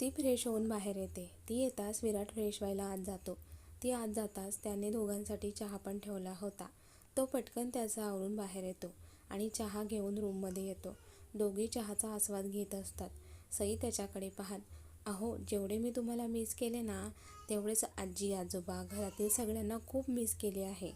ती फ्रेश होऊन बाहेर येते. ती येताच विराट फ्रेश व्हायला आत जातो. ती आत जाताच त्याने दोघांसाठी चहा पण ठेवला होता. तो पटकन त्याचा आवरून बाहेर येतो आणि चहा घेऊन रूममध्ये येतो. दोघे चहाचा आस्वाद घेत असतात. सई त्याच्याकडे पाहत अहो जेवढे मी तुम्हाला मिस केले ना तेवढेच आजी आजोबा घरातील सगळ्यांना खूप मिस केले आहे.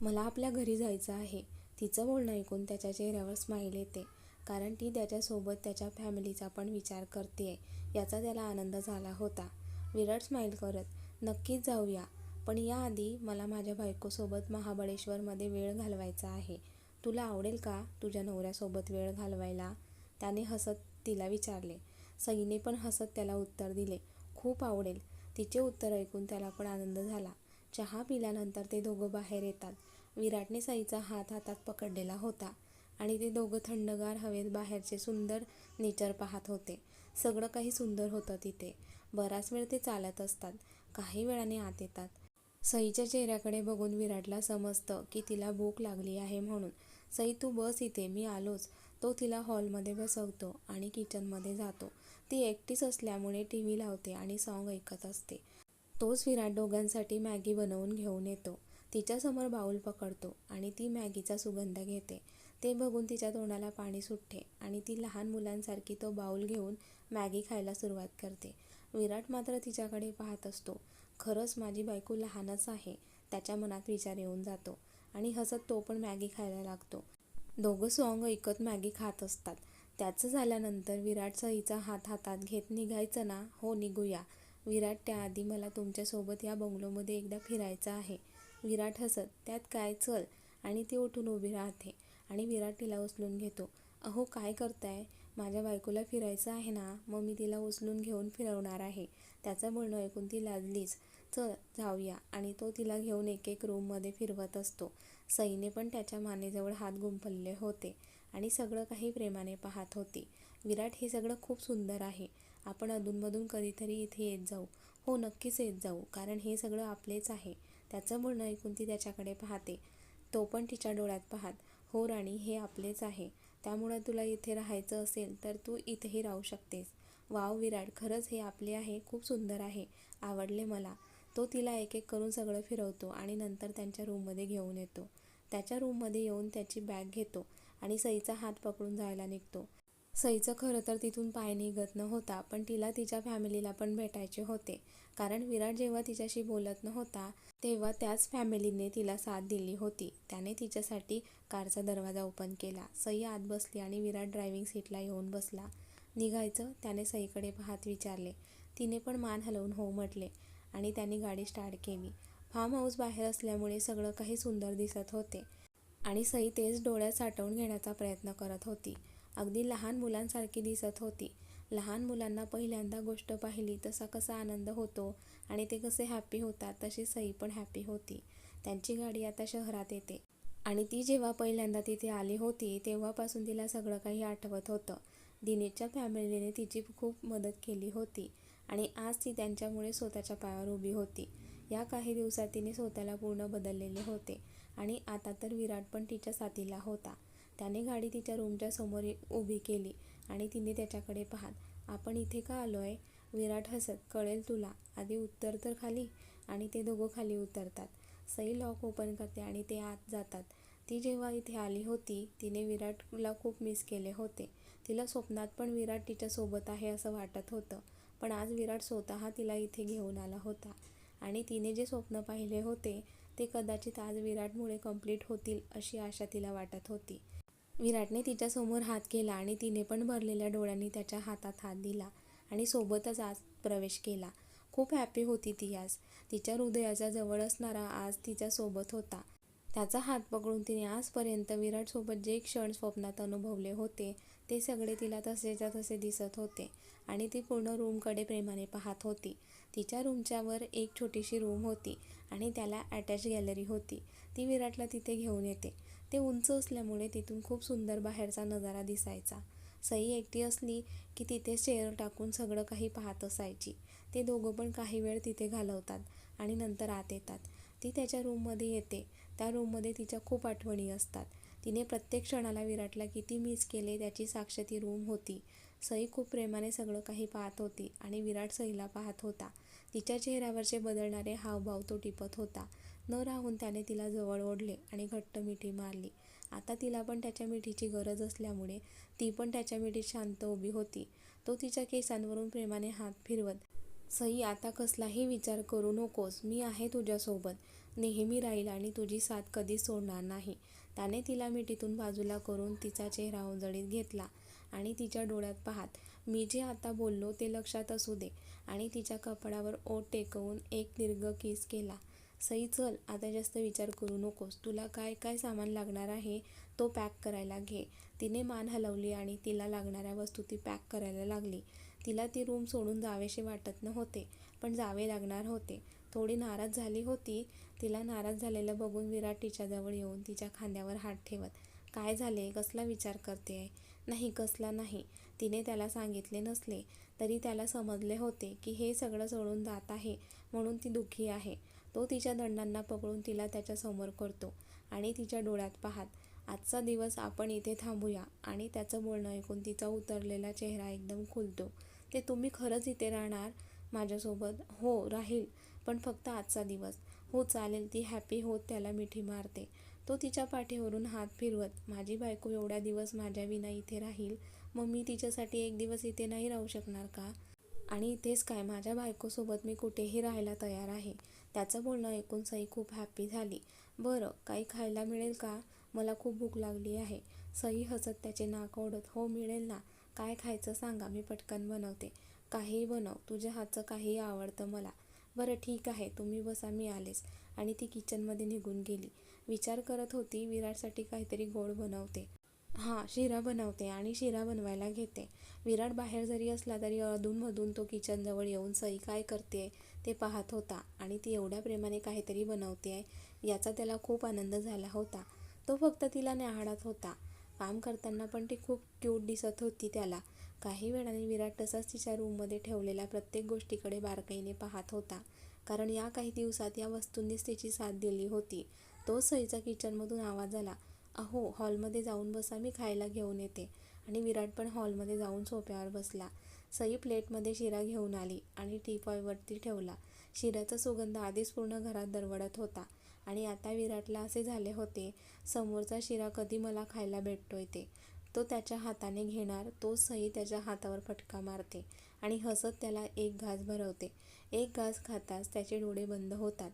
मला आपल्या घरी जायचं आहे. तिचं बोलणं ऐकून त्याच्या चेहऱ्यावर स्माईल येते. कारण ती त्याच्यासोबत त्याच्या फॅमिलीचा पण विचार करते आहे याचा त्याला आनंद झाला होता. विराट स्माईल करत नक्कीच जाऊया. पण याआधी मला माझ्या बायकोसोबत महाबळेश्वरमध्ये वेळ घालवायचा आहे. तुला आवडेल का तुझ्या नवऱ्यासोबत वेळ घालवायला? त्याने हसत तिला विचारले. सईने पण हसत त्याला उत्तर दिले खूप आवडेल. तिचे उत्तर ऐकून त्याला पण आनंद झाला. चहा पिल्यानंतर ते दोघं बाहेर येतात. विराटने सईचा हात हातात पकडलेला होता आणि ते दोघं थंडगार हवेत बाहेरचे सुंदर नेचर पाहत होते. सगळं काही सुंदर होतं तिथे. बराच वेळ ते चालत असतात. काही वेळाने आत येतात. सईच्या चेहऱ्याकडे बघून विराटला समजतं की तिला भूक लागली आहे म्हणून. सई तू बस इथे मी आलोच. तो तिला हॉलमध्ये बसवतो आणि किचनमध्ये जातो. ती एकटीच असल्यामुळे टी व्ही लावते आणि सॉन्ग ऐकत असते. तोच विराट दोघांसाठी मॅगी बनवून घेऊन येतो. तिच्यासमोर बाऊल पकडतो आणि ती मॅगीचा सुगंध घेते. ते बघून तिच्या तोंडाला पाणी सुटते आणि ती लहान मुलांसारखी तो बाऊल घेऊन मॅगी खायला सुरुवात करते. विराट मात्र तिच्याकडे पाहत असतो. खरंच माझी बायको लहानच आहे त्याच्या मनात विचार येऊन जातो आणि हसत तो पण मॅगी खायला लागतो. दोघं सॉंग ऐकत मॅगी खात असतात. त्याचं झाल्यानंतर विराट हिचा हात हातात घेत निघायचं ना? हो निघूया. विराट त्याआधी मला तुमच्यासोबत या बंगलोमध्ये एकदा फिरायचं आहे. विराट हसत त्यात काय चल? आणि ती उठून उभी राहते. आणि विराट तिला उचलून घेतो. अहो काय करताय? माझ्या बायकोला फिरायचं आहे ना मग मी तिला उचलून घेऊन फिरवणार आहे. त्याचं बोलणं ऐकून ती लाजलीच. चल जाऊया. आणि तो तिला घेऊन एक एक रूममध्ये फिरवत असतो. सईने पण त्याच्या मानेजवळ हात गुंफलेले होते आणि सगळं काही प्रेमाने पाहत होती. विराट हे सगळं खूप सुंदर आहे. आपण अधूनमधून कधीतरी इथे येत जाऊ. हो नक्कीच येत जाऊ कारण हे सगळं आपलेच आहे. त्याचं बोलणं ऐकून ती त्याच्याकडे पाहते. तो पण तिच्या डोळ्यात पाहत हो राणी हे आपलेच आहे. त्यामुळं तुला इथे राहायचं असेल तर तू इथेही राहू शकतेस. वाव विराट खरंच हे आपले आहे खूप सुंदर आहे आवडले मला. तो तिला एक एक करून सगळं फिरवतो आणि नंतर त्यांच्या रूममध्ये घेऊन येतो. त्याच्या रूममध्ये येऊन त्याची बॅग घेतो आणि सईचा हात पकडून जायला निघतो. सईचं खरं तर तिथून पाय निघत नव्हता पण तिला तिच्या फॅमिलीला पण भेटायचे होते. कारण विराट जेव्हा तिच्याशी बोलत नव्हता तेव्हा त्याच फॅमिलीने तिला साथ दिली होती. त्याने तिच्यासाठी कारचा दरवाजा ओपन केला. सई आत बसली आणि विराट ड्रायव्हिंग सीटला येऊन बसला. निघायचं त्याने सईकडे पाहत विचारले. तिने पण मान हलवून हो म्हटले आणि त्यांनी गाडी स्टार्ट केली. फार्म हाऊस बाहेर असल्यामुळे सगळं काही सुंदर दिसत होते आणि सई तेच डोळ्यात साठवून घेण्याचा प्रयत्न करत होती. अगदी लहान मुलांसारखी दिसत होती. लहान मुलांना पहिल्यांदा गोष्ट पाहिली तसा कसा आनंद होतो आणि ते कसे हॅपी होतात तशी सई पण हॅपी होती. त्यांची गाडी आता शहरात येते. आणि ती जेव्हा पहिल्यांदा तिथे आली होती तेव्हापासून तिला सगळं काही आठवत होतं. दिनेशच्या फॅमिलीने तिची खूप मदत केली होती आणि आज ती त्यांच्यामुळे स्वतःच्या पायावर उभी होती. या काही दिवसात तिने स्वतःला पूर्ण बदललेले होते आणि आता तर विराट पण तिच्या साथीला होता. त्याने गाडी तिच्या रूमच्या समोर उभी केली आणि तिने त्याच्याकडे पाहत आपण इथे का आलो आहे विराट हसत कळेल तुला. आधी उत्तर तर खाली. आणि ते दोघं खाली उतरतात. सई लॉक ओपन करते आणि ते आत जातात. ती जेव्हा इथे आली होती तिने विराटला खूप मिस केले होते. तिला स्वप्नात पण विराट तिच्यासोबत आहे असं वाटत होतं. पण आज विराट स्वतः तिला इथे घेऊन आला होता. आणि तिने जे स्वप्न पाहिले होते ते कदाचित आज विराटमुळे कंप्लीट होतील अशी आशा तिला वाटत होती. विराटने तिच्यासमोर हात केला आणि तिने पण भरलेल्या डोळ्यांनी त्याच्या हातात हात दिला आणि सोबतच आज प्रवेश केला. खूप हॅपी होती ती आज. तिच्या हृदयाच्या जवळ असणारा आज तिच्यासोबत होता. त्याचा हात पकडून तिने आजपर्यंत विराटसोबत जे क्षण स्वप्नात अनुभवले होते ते सगळे तिला तसेच्या तसे दिसत होते आणि ती पूर्ण रूमकडे प्रेमाने पाहत होती. तिच्या रूमच्यावर एक छोटीशी रूम होती आणि त्याला अटॅच गॅलरी होती. ती विराटला तिथे घेऊन येते. ते उंच असल्यामुळे तिथून खूप सुंदर बाहेरचा नजारा दिसायचा. सई एकटी असली की तिथेच चेअर टाकून सगळं काही पाहत असायची. ते दोघं पण काही वेळ तिथे घालवतात आणि नंतर आत येतात. ती त्याच्या रूममध्ये येते. त्या रूममध्ये तिच्या खूप आठवणी असतात. तिने प्रत्येक क्षणाला विराटला किती मिस केले त्याची साक्ष ती रूम होती. सई खूप प्रेमाने सगळं काही पाहत होती आणि विराट सईला पाहत होता. तिच्या चेहऱ्यावरचे बदलणारे हावभाव तो टिपत होता. न राहून त्याने तिला जवळ ओढले आणि घट्ट मिठी मारली. आता तिला पण त्याच्या मिठीची गरज असल्यामुळे ती पण त्याच्या मिठीत शांत उभी होती. तो तिच्या केसांवरून प्रेमाने हात फिरवत सई आता कसलाही विचार करू नकोस. मी आहे तुझ्यासोबत. नेहमी राहील आणि तुझी साथ कधीच सोडणार नाही. त्याने तिला मिठीतून बाजूला करून तिचा चेहरा उजळीत घेतला आणि तिच्या डोळ्यात पाहत मी जे आता बोललो ते लक्षात असू दे. आणि तिच्या कपडावर ओट टेकवून एक दीर्घ किस केला. सई चल आता जास्त विचार करू नकोस. तुला काय काय सामान लागणार आहे तो पॅक करायला घे. तिने मान हलवली आणि तिला लागणाऱ्या वस्तू ती पॅक करायला लागली. तिला ती रूम सोडून जावेसे वाटत नव्हते पण जावे लागणार होते. थोडी नाराज झाली होती. तिला नाराज झालेलं बघून विराट तिच्याजवळ येऊन तिच्या खांद्यावर हात ठेवत काय झाले? कसला विचार करते? आहे नाही कसला नाही तिने त्याला सांगितले नसले तरी त्याला समजले होते की हे सगळं सोडून जात आहे म्हणून ती दुःखी आहे. तो तिच्या दंडांना पकडून तिला त्याच्यासमोर करतो आणि तिच्या डोळ्यात पाहत आजचा दिवस आपण इथे थांबूया. आणि त्याचं बोलणं ऐकून तिचा उतरलेला चेहरा एकदम खुलतो. ते तुम्ही खरंच इथे राहणार? माझ्यासोबत हो राहील पण फक्त आजचा दिवस हो चालेल ती हॅपी होत त्याला मिठी मारते. तो तिच्या पाठीवरून हात फिरवत माझी बायको एवढ्या दिवस माझ्या विना इथे राहील? मग मी तिच्यासाठी एक दिवस इथे नाही राहू शकणार का? आणि इथेच काय? माझ्या बायकोसोबत मी कुठेही राहायला तयार आहे. त्याचं बोलणं ऐकून सई खूप हॅपी झाली. बरं काही खायला मिळेल का? मला खूप भूक लागली आहे. सई हसत त्याचे नाक ओढत हो मिळेल ना. काय खायचं सांगा मी पटकन बनवते. काहीही बनव तुझ्या हातचं काहीही आवडतं मला. बरं ठीक आहे तुम्ही बसा मी आलेच. आणि ती किचनमध्ये निघून गेली. विचार करत होती विराटसाठी काहीतरी गोड बनवते. हां शिरा बनवते आणि शिरा बनवायला घेते. विराट बाहेर जरी असला तरी अधूनमधून तो किचनजवळ येऊन सई काय करते ते पाहत होता आणि ती एवढ्या प्रेमाने काहीतरी बनवते आहे याचा त्याला खूप आनंद झाला होता. तो फक्त तिला न्याहाळत होता. काम करताना पण ती खूप क्यूट दिसत होती त्याला. काही वेळाने विराट तसाच तिच्या रूममध्ये ठेवलेल्या प्रत्येक गोष्टीकडे बारकाईने पाहत होता. कारण या काही दिवसात या वस्तूंनीच तिची साथ दिली होती. तो सईचा किचनमधून आवाज आला अहो हॉलमध्ये जाऊन बसा मी खायला घेऊन येते. आणि विराट पण हॉलमध्ये जाऊन सोप्यावर बसला. सई प्लेटमध्ये शिरा घेऊन आली आणि टीपॉयवरती ठेवला. शिऱ्याचा सुगंध आधीच पूर्ण घरात दरवडत होता आणि आता विराटला असे झाले होते समोरचा शिरा कधी मला खायला भेटतोय ते. तो त्याच्या हाताने घेणार तो सई त्याच्या हातावर फटका मारते आणि हसत त्याला एक घास भरवते. एक घास खाताच त्याचे डोळे बंद होतात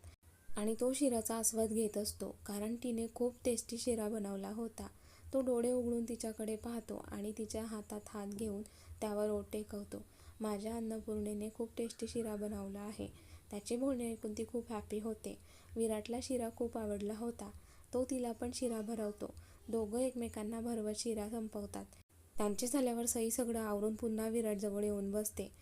आणि तो शिराचा आस्वाद घेत असतो कारण तिने खूप टेस्टी शिरा बनवला होता. तो डोळे उघडून तिच्याकडे पाहतो आणि तिच्या हातात हात घेऊन त्यावर ओठ टेकवतो माझ्या अन्नपूर्णेने खूप टेस्टी शिरा बनवला आहे. त्याचे बोलणे ऐकून ती खूप हॅपी होते. विराटला शिरा खूप आवडला होता. तो तिला पण शिरा भरवतो. दोघं एकमेकांना भरवत शिरा संपवतात. त्यांचे झाल्यावर सई सगळं आवरून पुन्हा विराटजवळ येऊन बसते.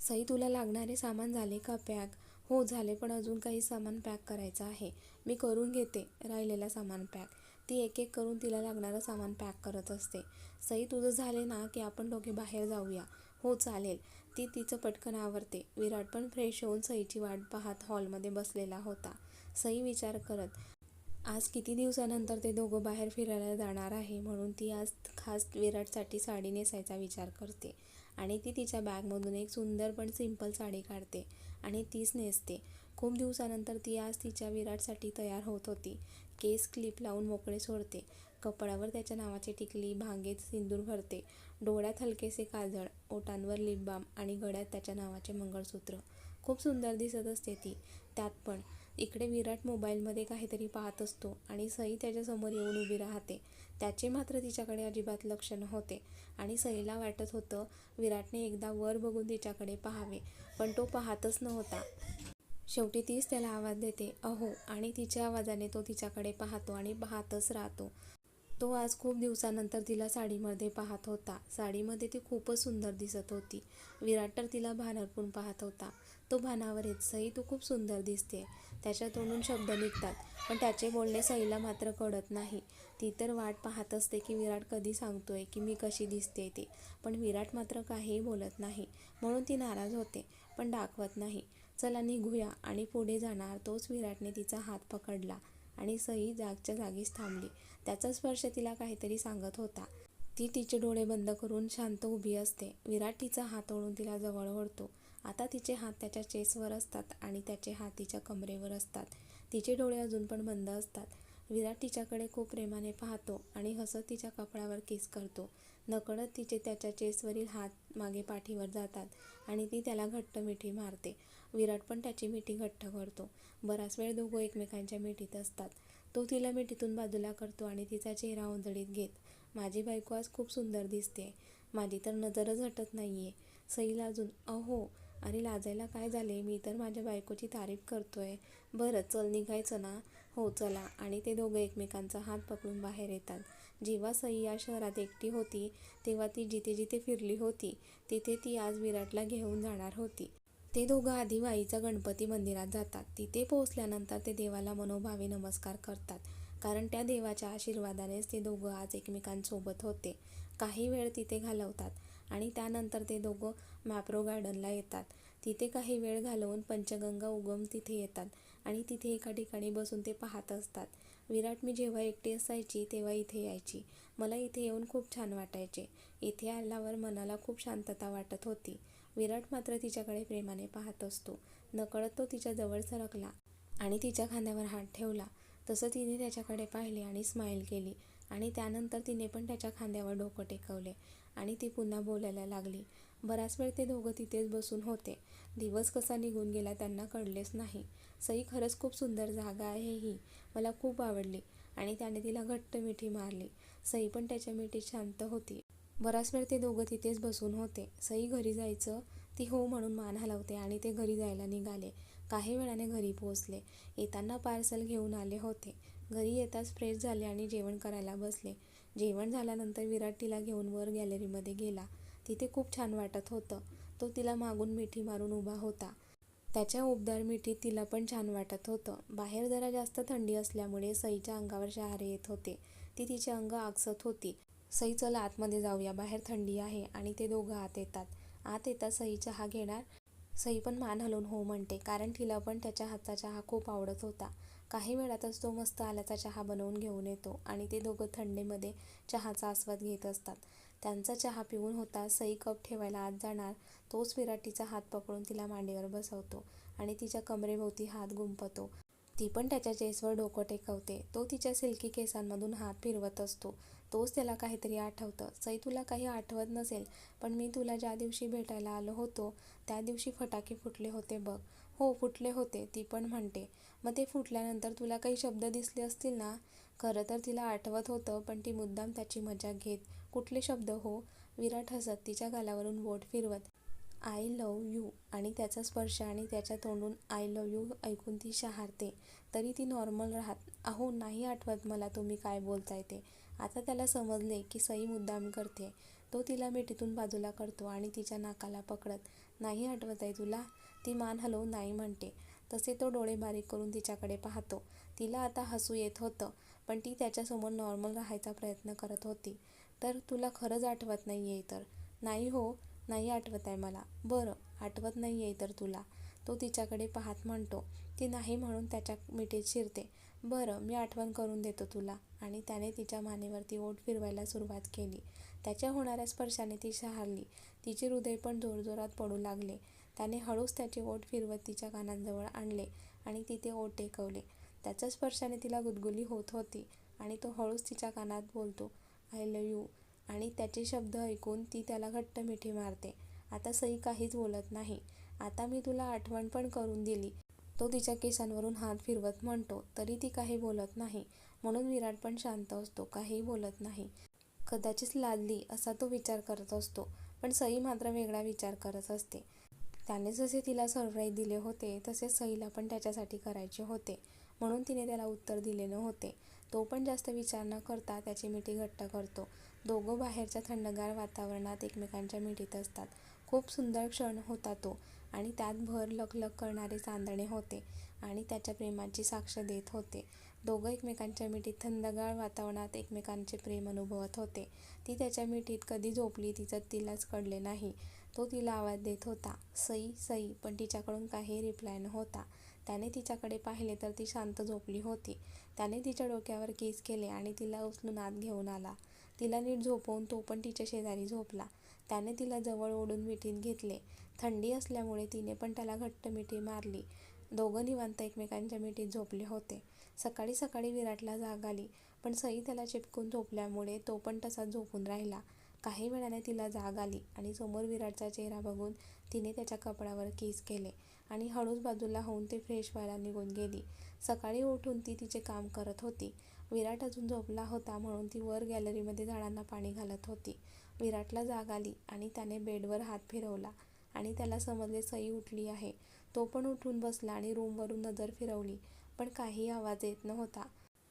सई तुला लागणारे सामान झाले का पॅक? हो झाले पण अजून काही सामान पॅक करायचं आहे. मी करून घेते. राहिलेला सामान पॅक. ती एक एक करून तिला लागणारं सामान पॅक करत असते. सई तुझं झाले ना की आपण दोघे बाहेर जाऊया. हो चालेल. ती तिचं पटकन आवरते. विराट पण फ्रेश होऊन सईची वाट पाहत हॉलमध्ये बसलेला होता. सई विचार करत आज किती दिवसानंतर ते दोघं बाहेर फिरायला जाणार आहे? म्हणून ती आज खास विराटसाठी साडी नेसायचा विचार करते. आणि ती तिच्या बॅगमधून एक सुंदर पण सिंपल साडी काढते आणि तीच नेसते. खूप दिवसानंतर ती आज तिच्या विराटसाठी तयार होत होती. केस क्लिप लावून मोकळे सोडते. कपड्यावर त्याच्या नावाची टिकली भांगेत सिंदूर भरते. डोळ्यात हलकेसे काजळ ओटांवर लिप बाम आणि गळ्यात त्याच्या नावाचे मंगळसूत्र. खूप सुंदर दिसत असते ती. त्यात पण इकडे विराट मोबाईलमध्ये काहीतरी पाहत असतो आणि सई त्याच्यासमोर येऊन उभी राहते. त्याचे मात्र तिच्याकडे अजिबात लक्ष नव्हते आणि सईला वाटत होतं विराटने एकदा वर बघून तिच्याकडे पाहावे पण तो पाहतच नव्हता. शेवटी तीच त्याला आवाज देते अहो आणि तिच्या आवाजाने तो तिच्याकडे पाहतो आणि पाहतच राहतो. तो आज खूप दिवसानंतर तिला साडीमध्ये पाहत होता. साडीमध्ये ती खूपच सुंदर दिसत होती. विराट तर तिला भान हरपून पाहत होता. तो भानावर येत सई तू खूप सुंदर दिसते. त्याच्या तोंडून शब्द निघतात. पण त्याचे बोलणे सईला मात्र कळत नाही. ती तर वाट पाहत असते की विराट कधी सांगतोय की मी कशी दिसते ते. पण विराट मात्र काहीही बोलत नाही. म्हणून ती नाराज होते. पण दाखवत नाही. चला निघूया आणि पुढे जाणार तोच विराटने तिचा हात पकडला आणि सई जागच्या जागीच थांबली. त्याचा स्पर्श तिला काहीतरी सांगत होता. ती तिचे डोळे बंद करून शांत उभी असते. विराट तिचा हात ओढून तिला जवळ ओढतो. आता तिचे हात त्याच्या चेसवर असतात आणि त्याचे हात तिच्या कमरेवर असतात. तिचे डोळे अजून पण बंद असतात. विराट तिच्याकडे खूप प्रेमाने पाहतो आणि हसत तिच्या कपड्यावर किस करतो. नकळत तिचे त्याच्या चेसवरील हात मागे पाठीवर जातात आणि ती त्याला घट्ट मिठी मारते. विराट पण त्याची मिठी घट्ट करतो. बराच वेळ दोघं एकमेकांच्या मिठीत असतात. तो तिला मिठीतून बाजूला करतो आणि तिचा चेहरा ओंजळीत घेत माझी बायको आज खूप सुंदर दिसते. माझी तर नजरच हटत आहे सई लाजून अहो अरे लाजायला काय झाले मी तर माझ्या बायकोची तारीफ करतोय. बरं चल निघायचं ना? हो चला. आणि ते दोघं एकमेकांचा हात पकडून बाहेर येतात. जेव्हा सई या शहरात एकटी होती तेव्हा ती जिथे जिथे फिरली होती तिथे ती आज विराटला घेऊन जाणार होती. ते दोघं आधी वाईच्या गणपती मंदिरात जातात. तिथे पोहोचल्यानंतर ते देवाला मनोभावे नमस्कार करतात. कारण त्या देवाच्या आशीर्वादानेच ते दोघं आज एकमेकांसोबत होते. काही वेळ तिथे घालवतात आणि त्यानंतर ते दोघं मॅप्रो गार्डनला येतात. तिथे काही वेळ घालवून पंचगंगा उगम तिथे येतात आणि तिथे एका ठिकाणी बसून ते पाहत असतात. विराट मी जेव्हा एकटी असायची तेव्हा इथे यायची. मला इथे येऊन खूप छान वाटायचे. इथे आल्यावर मनाला खूप शांतता वाटत होती. विराट मात्र तिच्याकडे प्रेमाने पाहत असतो. नकळत तो तिच्या जवळ सरकला आणि तिच्या खांद्यावर हात ठेवला. तसं तिने त्याच्याकडे पाहिले आणि स्माईल केली आणि त्यानंतर तिने पण त्याच्या खांद्यावर डोकं टेकवले आणि ती पुन्हा बोलायला लागली. बराच वेळ ते दोघं तिथेच बसून होते. दिवस कसा निघून गेला त्यांना कळलेच नाही. सई खरंच खूप सुंदर जागा आहे ही. मला खूप आवडली आणि त्याने तिला घट्ट मिठी मारली. सई पण त्याच्या मिठी शांत होती. बराच वेळ ते दोघं तिथेच बसून होते. सई घरी जायचं ती हो म्हणून मान हलवते आणि ते घरी जायला निघाले. काही वेळाने घरी पोहोचले. येताना पार्सल घेऊन आले होते. घरी येताच फ्रेश झाले आणि जेवण करायला बसले. जेवण झाल्यानंतर विराट तिला घेऊन वर गॅलरीमध्ये गेला. तिथे खूप छान वाटत होतं. तो तिला मागून मिठी मारून उभा होता. त्याच्या उबदार मिठीत तिला पण छान वाटत होतं. बाहेर जरा जास्त थंडी असल्यामुळे सईच्या अंगावर शहारे येत होते. ती तिचे अंग आकसत होती. सई चल आतमध्ये जाऊया बाहेर थंडी आहे आणि ते दोघं आत येतात. आत येतात सई चहा घेणार. सई पण मान हलवून हो म्हणते कारण तिला पण त्याच्या हातचा चहा खूप आवडत होता. काही वेळातच तो मस्त आल्याचा चहा बनवून घेऊन येतो आणि ते दोघं थंडीमध्ये चहाचा आस्वाद घेत असतात. त्यांचा चहा पिऊन होता सई कप ठेवायला आत जाणार. तोच विराटीचा हात पकडून तिला मांडीवर बसवतो आणि तिच्या कमरेभोवती हात गुंपतो ती पण त्याच्या चेसवर डोकं टेकवते. तो तिच्या सिल्की केसांमधून हात फिरवत असतो. तोच त्याला काहीतरी आठवतं. सई तुला काही आठवत नसेल पण मी तुला ज्या दिवशी भेटायला आलो होतो त्या दिवशी फटाके फुटले होते बघ. हो फुटले होते ती पण म्हणते. मग ते फुटल्यानंतर तुला काही शब्द दिसले असतील ना? खरं तर तिला आठवत होतं पण ती मुद्दाम त्याची मजा घेत. कुठले शब्द हो? विराट हसत तिच्या गालावरून बोट फिरवत आय लव यू आणि त्याचा स्पर्श आणि त्याच्या तोंडून आय लव यू ऐकून ती शहारते. तरी ती नॉर्मल राहत अहो नाही आठवत मला तुम्ही काय बोलताय ते. आता त्याला समजले की सई मुद्दाम करते. तो तिला मिठीतून बाजूला करतो आणि तिच्या नाकाला पकडत नाही आठवत आहे तुला ती मान हलवून नाही म्हणते. तसे तो डोळे बारीक करून तिच्याकडे पाहतो. तिला आता हसू येत होतं पण ती त्याच्यासमोर नॉर्मल राहायचा प्रयत्न करत होती. तर तुला खरंच आठवत नाही आहे तर नाही हो नाही आठवत आहे मला. बरं आठवत नाही आहे तर तुला तो तिच्याकडे पाहत म्हणतो. ती नाही म्हणून त्याच्या मिठीत शिरते. बरं मी आठवण करून देतो तुला. आणि त्याने तिच्या मानेवरती ओठ फिरवायला सुरुवात केली. त्याच्या होणाऱ्या स्पर्शाने ती शहारली. तिचे हृदय पण जोरजोरात पडू लागले. त्याने हळूच त्याचे ओठ फिरवत तिच्या कानांजवळ आणले आणि तिथे ओठ टेकवले. त्याच्या स्पर्शाने तिला गुदगुली होत होती आणि तो हळूच तिच्या कानात बोलतो आय लव यू. आणि त्याचे शब्द ऐकून ती त्याला घट्ट मिठी मारते. आता सई काहीच बोलत नाही. आता मी तुला आठवण पण करून दिली. तो तिच्या केसांवरून हात फिरवत म्हणतो तरी ती काही बोलत नाही. म्हणून विराट पण शांत असतो काहीही बोलत नाही. कदाचित लादली असा तो विचार करत असतो पण सई मात्र वेगळा विचार करत असते. त्याने जसे तिला सरप्राईज दिले होते तसेच सईला पण त्याच्यासाठी करायचे होते म्हणून तिने त्याला उत्तर दिले नव्हते. तो पण जास्त विचार न करता त्याची मिठी घट्ट करतो. दोघं बाहेरच्या थंडगार वातावरणात एकमेकांच्या मिठीत असतात. खूप सुंदर क्षण होता तो आणि त्यात भर लखलख करणारे चांदणे होते आणि त्याच्या प्रेमाची साक्ष देत होते. दोघं एकमेकांच्या मिठीत थंडगार वातावरणात एकमेकांचे प्रेम अनुभवत होते. ती त्याच्या मिठीत कधी झोपली तिचं तिलाच कळले नाही. तो तिला आवाज देत होता. सई सई पण तिच्याकडून काही रिप्लाय नव्हता. त्याने तिच्याकडे पाहिले तर ती शांत झोपली होती. त्याने तिच्या डोक्यावर किस केले आणि तिला उचलून आत घेऊन आला. तिला नीट झोपवून तो पण तिच्या शेजारी झोपला. त्याने तिला जवळ ओढून मिठीत घेतले. थंडी असल्यामुळे तिने पण त्याला घट्ट मिठी मारली. दोघं निवांत एकमेकांच्या मिठीत झोपले होते. सकाळी सकाळी विराटला जाग आली. पण सई त्याला चिपकून झोपल्यामुळे तो पण तसाच झोपून राहिला. काही वेळाने तिला जाग आली आणि समोर विराटचा चेहरा बघून तिने त्याच्या कपड्यावर किस केले आणि हळूच बाजूला होऊन ती फ्रेश व्हायला निघून गेली. सकाळी उठून ती तिचे काम करत होती. विराट अजून झोपला होता म्हणून ती वर गॅलरीमध्ये झाडांना पाणी घालत होती. विराटला जाग आली आणि त्याने बेडवर हात फिरवला आणि त्याला समजले सई उठली आहे. तो पण उठून बसला आणि रूमवरून नजर फिरवली. पण काही आवाज येत नव्हता.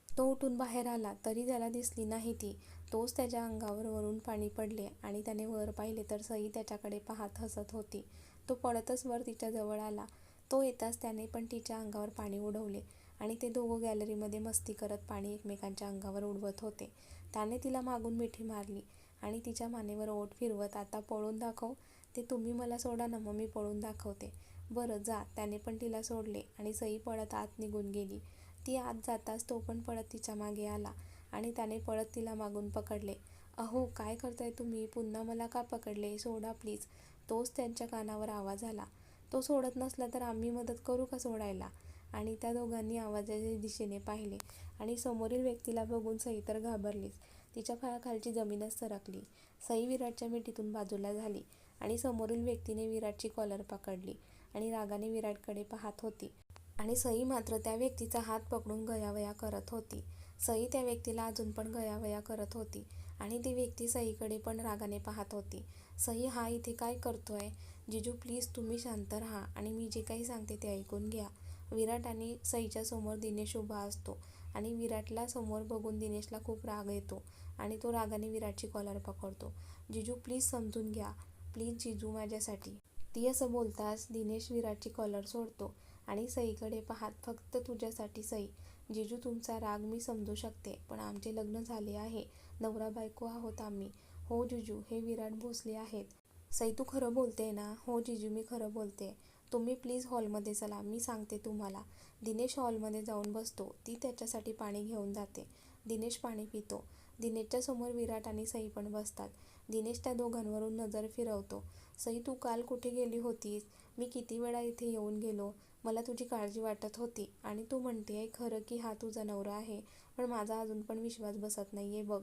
तो उठून बाहेर आला तरी त्याला दिसली नाही ती. तोच त्याच्या अंगावर वरून पाणी पडले आणि त्याने वर पाहिले तर सई त्याच्याकडे पाहत हसत होती. तो पळतच वर तिच्या जवळ आला. तो येताच त्याने पण तिच्या अंगावर पाणी उडवले आणि ते दोघं गॅलरीमध्ये मस्ती करत पाणी एकमेकांच्या अंगावर उडवत होते. त्याने तिला मागून मिठी मारली आणि तिच्या मानेवर ओठ फिरवत आता पळून दाखव. ते तुम्ही मला सोडा ना मग मी पळून दाखवते. बरं जा. त्याने पण तिला सोडले आणि सई पळत आत निघून गेली. ती आत जाताच तो पण पळत तिच्यामागे आला आणि त्याने पळत तिला मागून पकडले. अहो काय करताय तुम्ही? पुन्हा मला का पकडले? सोडा प्लीज. तोच त्यांच्या कानावर आवाज आला. तो सोडत नसला तर आम्ही मदत करू का सोडायला? आणि त्या दोघांनी आवाजाच्या दिशेने पाहिले आणि समोरील व्यक्तीला बघून सई तर घाबरलीच. तिच्या फळाखालची जमीनच सरकली. सई विराटच्या मिठीतून बाजूला झाली आणि समोरील व्यक्तीने विराटची कॉलर पकडली. आणि रागाने विराटकडे पाहत होती. आणि सई मात्र त्या व्यक्तीचा हात पकडून गयावया करत होती. सई त्या व्यक्तीला अजून पण गयावया करत होती आणि ती व्यक्ती सईकडे पण रागाने पाहत होती. सई हा इथे काय करतोय? जिजू प्लीज तुम्ही शांत राहा आणि मी जे काही सांगते ते ऐकून घ्या. विराट आणि सईच्या समोर दिनेश उभा असतो आणि विराटला समोर बघून दिनेशला खूप राग येतो आणि तो रागाने विराटची कॉलर पकडतो. जिजू प्लीज समजून घ्या. प्लीज जिजू माझ्यासाठी. ती असं बोलताच दिनेश विराटची कॉलर सोडतो आणि सईकडे पाहत फक्त तुझ्यासाठी सई जिजू तुमचा राग मी समजू शकते पण आमचे लग्न झाले आहे नवरा बायको आहोत आम्ही. हो जिजू हे विराट भोसले आहेत. सई तू खरं बोलते ना? हो जिजू मी खरं बोलते. तुम्ही प्लीज हॉलमध्ये चला मी सांगते तुम्हाला. दिनेश हॉलमध्ये जाऊन बसतो ती त्याच्यासाठी पाणी घेऊन जाते. दिनेश पाणी पितो. दिनेशच्या समोर विराट आणि सई पण बसतात. दिनेश त्या दोघांवरून नजर फिरवतो. सई तू काल कुठे गेली होतीस? मी किती वेळा इथे येऊन गेलो. मला तुझी काळजी वाटत होती. आणि तू म्हणते आहे खरं की हा तुझा नवरा आहे. पण माझा अजून पण विश्वास बसत नाही आहे बघ.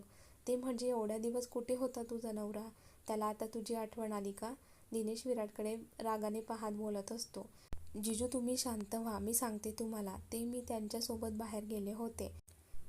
ते म्हणजे एवढ्या दिवस कुठे होता तुझा नवरा? त्याला आता तुझी आठवण आली का? दिनेश विराटकडे रागाने पाहत बोलत असतो. जिजू तुम्ही शांत व्हा. मी सांगते तुम्हाला. ते मी त्यांच्यासोबत बाहेर गेले होते.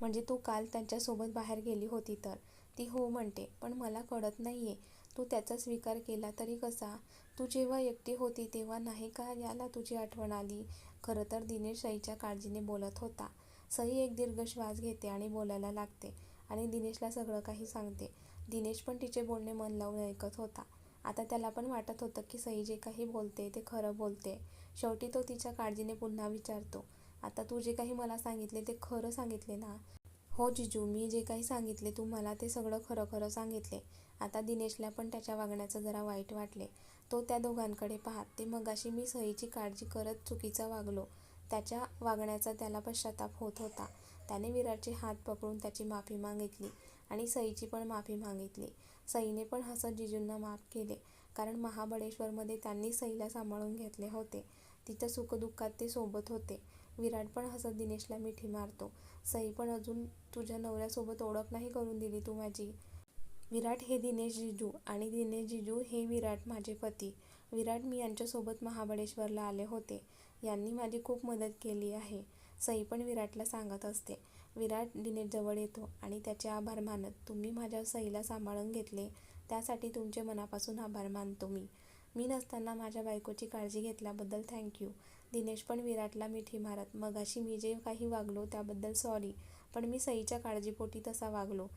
म्हणजे तू काल त्यांच्यासोबत बाहेर गेली होती तर? ती हो म्हणते. पण मला कळत नाही आहे तू त्याचा स्वीकार केला तरी कसा? तू जेव्हा एकटी होती तेव्हा नाही का याला तुझी आठवण आली? खरं तर दिनेश सईच्या काळजीने बोलत होता. सई एक दीर्घ श्वास घेते आणि बोलायला लागते आणि दिनेशला सगळं काही सांगते. दिनेश पण तिचे बोलणे मन लावून ऐकत होता. आता त्याला पण वाटत होतं की सई जे काही बोलते ते खरं बोलते. शेवटी तो तिच्या काळजीने पुन्हा विचारतो आता तू जे काही मला सांगितले ते खरं सांगितले ना? हो जिजू मी जे काही सांगितले तू मला ते सगळं खरं खरं सांगितले. आता दिनेशला पण त्याच्या वागण्याचं जरा वाईट वाटले. तो त्या दोघांकडे पाहत ते मगाशी मी सईची काळजी करत चुकीचा वागलो. त्याच्या वागण्याचा त्याला पश्चाताप होत होता. त्याने विराटचे हात पकडून त्याची माफी मागितली आणि सईची पण माफी मागितली. सईने पण हसत जिजूंना माफ केले कारण महाबळेश्वरमध्ये त्यांनी सईला सांभाळून घेतले होते. तिच्या सुखदुःखात ते सोबत होते. विराट पण हसत दिनेशला मिठी मारतो. सई पण अजून तुझ्या नवऱ्यासोबत ओळख नाही करून दिली तू माझी. विराट हे दिनेश जिजू आणि दिनेश जिजू हे विराट माझे पती. विराट मी यांच्यासोबत महाबळेश्वरला आले होते. यांनी माझी खूप मदत केली आहे. सई पण विराटला सांगत असते. विराट दिनेशजवळ येतो आणि त्याचे आभार मानत तुम्ही माझ्या सईला सांभाळून घेतले. त्यासाठी तुमचे मनापासून आभार मानतो मी. मी नसताना माझ्या बायकोची काळजी घेतल्याबद्दल थँक्यू दिनेश पण विराटला मिठी मारत मगाशी मी जे काही वागलो त्याबद्दल सॉरी पण मी सईच्या काळजीपोटी तसा वागलो.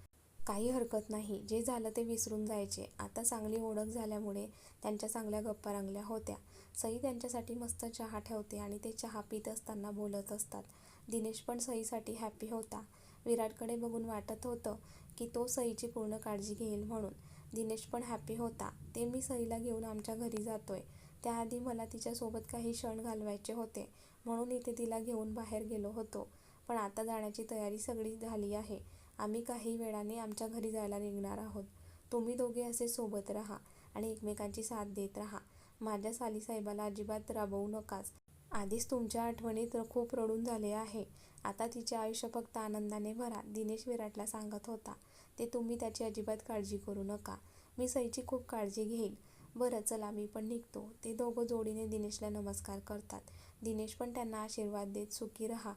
काही हरकत नाही. जे झालं ते विसरून जायचे. आता चांगली ओळख झाल्यामुळे त्यांच्या चांगल्या गप्पा रंगल्या होत्या. सई त्यांच्यासाठी मस्त चहा ठेवते आणि ते चहा पित असताना बोलत असतात. दिनेश पण सईसाठी हॅपी होता. विराटकडे बघून वाटत होतं की तो सईची पूर्ण काळजी घेईल म्हणून. दिनेश पण हॅपी होता. ते मी सईला घेऊन आमच्या घरी जातोय. त्याआधी मला तिच्यासोबत काही क्षण घालवायचे होते. म्हणून इथे तिला घेऊन बाहेर गेलो होतो. पण आता जाण्याची तयारी सगळी झाली आहे. आम्ही काही वेळाने आमच्या घरी जायला निघणार आहोत. तुम्ही दोघे असे सोबत राहा आणि एकमेकांची साथ देत राहा. माझ्या सालीसाहेबाला अजिबात राबवू नकाच आधीच तुमच्या आठवणीत खूप रडून झाले आहे. आता तिचे आयुष्य फक्त आनंदाने भरा दिनेश विराटला सांगत होता. ते तुम्ही त्याची अजिबात काळजी करू नका. मी सईची खूप काळजी घेईल बरं चला मी पण निघतो. ते दोघं जोडीने दिनेशला नमस्कार करतात. दिनेश पण त्यांना आशीर्वाद देत सुखी राहा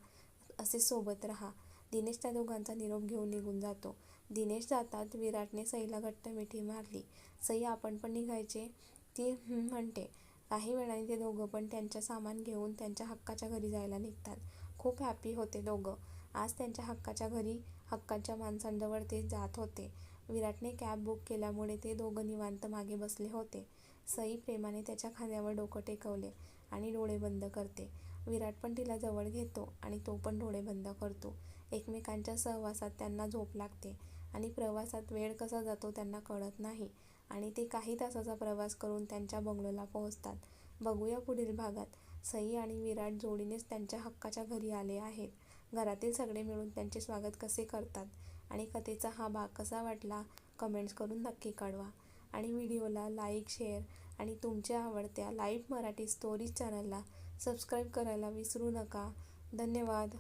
असे सोबत राहा. दिनेश त्या दोघांचा निरोप घेऊन निघून जातो. दिनेश जातात विराटने सईला घट्ट मिठी मारली. सई आपण पण निघायचे? ती म्हणते. काही वेळाने ते दोघं पण त्यांच्या सामान घेऊन त्यांच्या हक्काच्या घरी जायला निघतात. खूप हॅपी होते दोघं. आज त्यांच्या हक्काच्या घरी हक्काच्या माणसांजवळ ते जात होते. विराटने कॅब बुक केल्यामुळे ते दोघं निवांत मागे बसले होते. सई प्रेमाने त्याच्या खांद्यावर डोकं टेकवले आणि डोळे बंद करते. विराट पण तिला जवळ घेतो आणि तो पण डोळे बंद करतो. एकमेकांच्या सहवासात त्यांना झोप लागते आणि प्रवासात वेळ कसा जातो त्यांना कळत नाही आणि ते काही तासाचा प्रवास करून त्यांच्या बंगलोला पोहोचतात. बघूया पुढील भागात. सई आणि विराट जोडीनेच त्यांच्या हक्काच्या घरी आले आहेत. घरातील सगळे मिळून त्यांचे स्वागत कसे करतात आणि कथेचा हा भाग कसा वाटला कमेंट्स करून नक्की कळवा. आणि व्हिडिओला लाईक शेअर आणि तुमच्या आवडत्या लाईव्ह मराठी स्टोरीज चॅनलला सबस्क्राईब करायला विसरू नका. धन्यवाद.